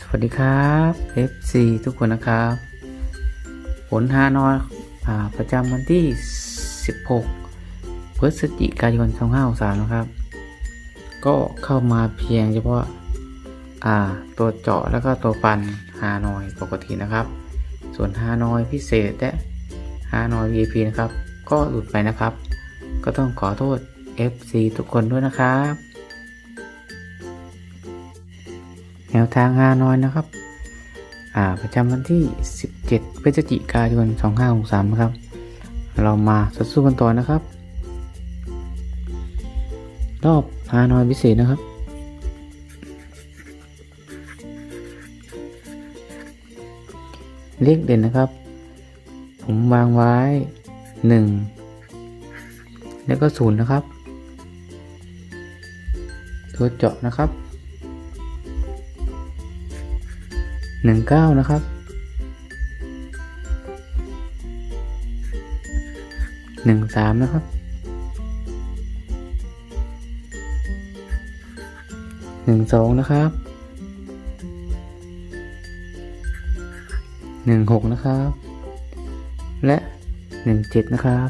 สวัสดีครับ FC ทุกคนนะครับ ผลฮานอยประจำวันที่ 16 พฤศจิกายน2563นะครับ ก็เข้ามาเพียงเฉพาะาตัวเจาะแล้วก็ตัวปันฮานอยปกตินะครับ ส่วนฮานอยพิเศษและฮานอย VIP นะครับ ก็หลุดไปนะครับ ก็ต้องขอโทษ FC ทุกคนด้วยนะครับ นวทางฮานอยนะครับ อ่า ประจำวันที่ 17 พฤศจิกายน 2563นะครับ เรามาสู้กันต่อนะครับ รอบฮานอยพิเศษนะครับเลขเด่นนะครับ ผมวางไว้ 1 แล้วก็ 0 นะครับ ตัวเจาะนะครับ หนึ่งเก้านะครับหนึ่งสามนะครับหนึ่งสองนะครับหนึ่งหกนะครับ และหนึ่งเจ็ดนะครับ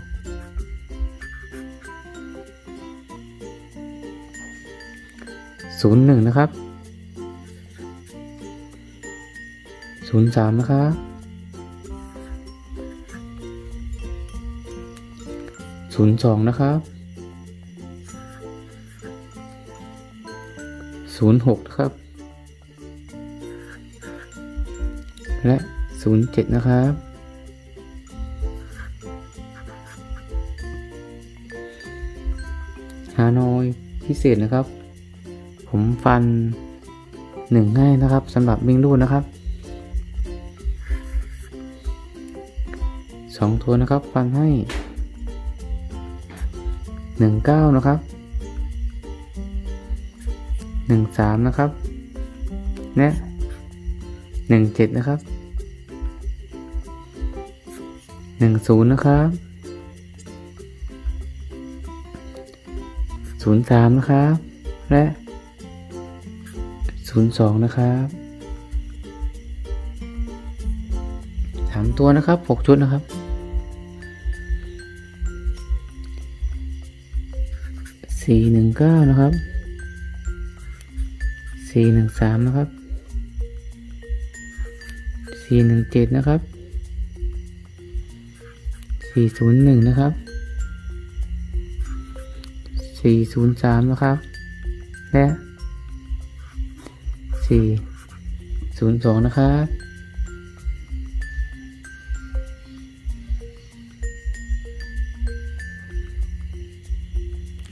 ศูนย์หนึ่งนะครับ ศูนย์สามนะครับศูนย์สองนะครับศูนย์หกนะครับ และศูนย์เจ็ดนะครับฮานอยพิเศษนะครับ ผมฟันหนึ่งให้นะครับสำหรับวิ่งรูดนะครับ สองตัวนะครับ ฟันให้หนึ่งเก้านะครับหนึ่งสามนะครับ และหนึ่งเจ็ดนะครับหนึ่งศูนย์นะครับศูนย์สามนะครับ และศูนย์สองนะครับสามตัวนะครับหกชุดนะครับ สี่หนึ่งเก้านะครับสี่หนึ่งสามนะครับสี่หนึ่งเจ็ดนะครับสี่ศูนย์หนึ่งนะครับสี่ศูนย์สามนะครับ และสี่ศูนย์สองนะครับ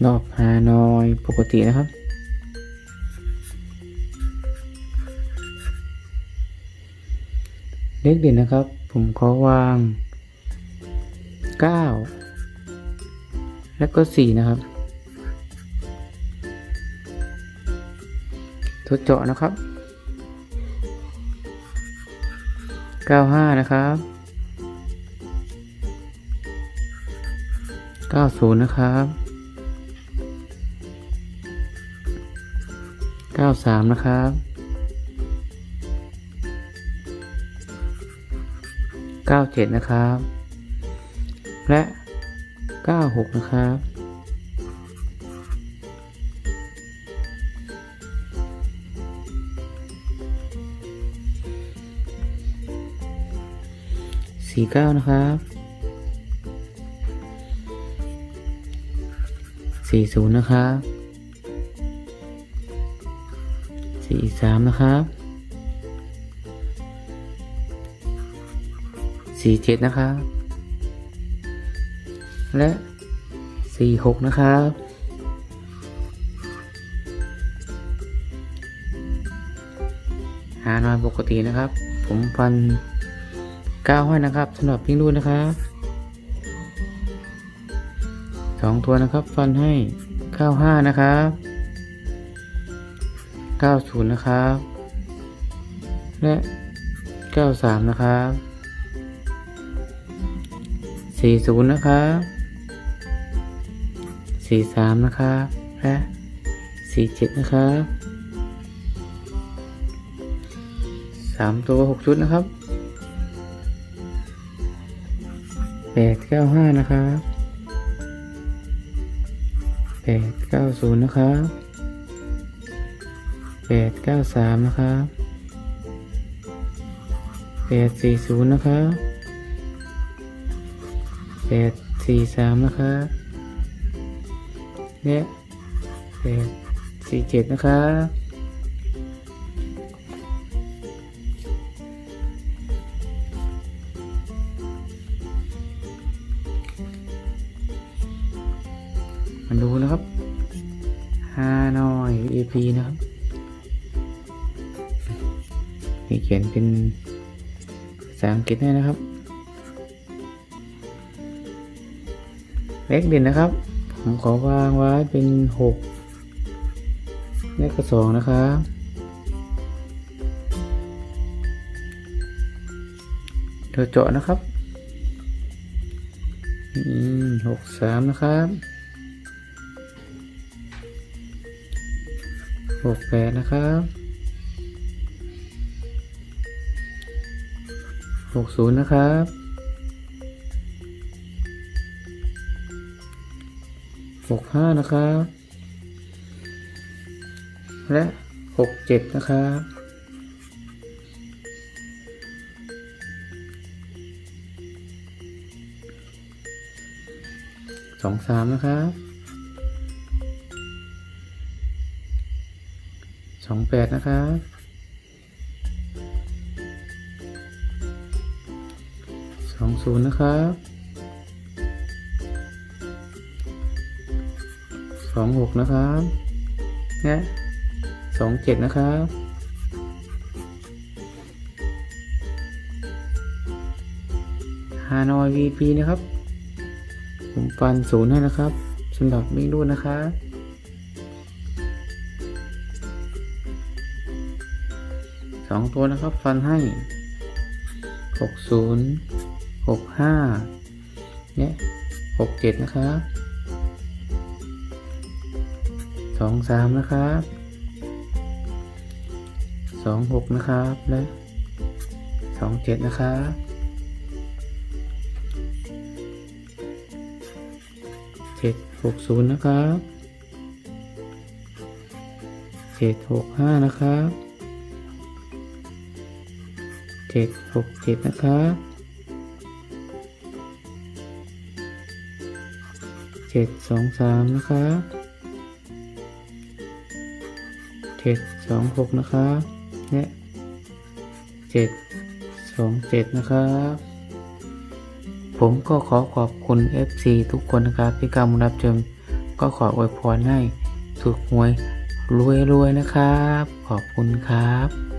รอบฮานอยปกตินะครับ เลขเด่นนะครับ ผมขอวาง 9 และก็ 4 นะครับตัวเจาะนะครับ 95 นะครับ 90 นะครับ เก้าสามนะครับเก้าเจ็ดนะครับ และเก้าหกนะครับสี่เก้านะครับสี่ศูนย์นะครับ สี่สามนะครับสี่เจ็ดนะครับ และสี่หกนะครับหานอนปกตินะครับ ผมฟันเก้าให้นะครับสำหรับพิงรูดนะครับสองตัวนะครับ ฟันให้เก้าห้านะครับ 90 นะครับ และ 93 นะครับ 40 นะครับ 43 นะครับ และ 47 นะครับสามตัวหกชุดนะครับแปดเก้าห้านะครับแปดเก้าศูนย์นะครับ แปดเก้าสามนะครับแปดสี่ศูนย์นะครับแปดสี่สามนะครับเนี่ยแปดสี่เจ็ดนะครับมาดูนะครับฮานอย EP นะครับีเขียนเป็นภาษาอังกฤษให้นะครับ เลขเด่นนะครับ ผมขอวางไว้เป็นหกเลขกระสองนะครับเธอเจาะนะครับหกสามนะครับหกแปดนะครับ หกศูนย์นะครับหกห้านะครับ และหกเจ็ดนะครับสองสามนะครับสองแปดนะครับ สองศูนย์นะครับสองหกนะครับนี่สองเจ็ดนะครับฮานอย VP นะครับ ผมฟันศูนย์ให้นะครับสำหรับวิ่รูดนะครับสองตัวนะครับ ฟันให้หกศูนย์ หกห้าเนี่ยหกเจ็ดนะครับสองสามนะครับสองหกนะครับ และสองเจ็ดนะครับเจ็ดหกศูนย์นะครับเจ็ดหกห้านะครับเจ็ดหกเจ็ดนะครับ เจ็ดสองสามนะครับเจ็ดสองหกนะครับเนี่ยเจ็ดสองเจ็ดนะครับ ผมก็ขอขอบคุณ FC ทุกคนนะครับที่กำลังรับชมก็ขออวยพรให้ถูกหวยรวยๆนะครับ ขอบคุณครับ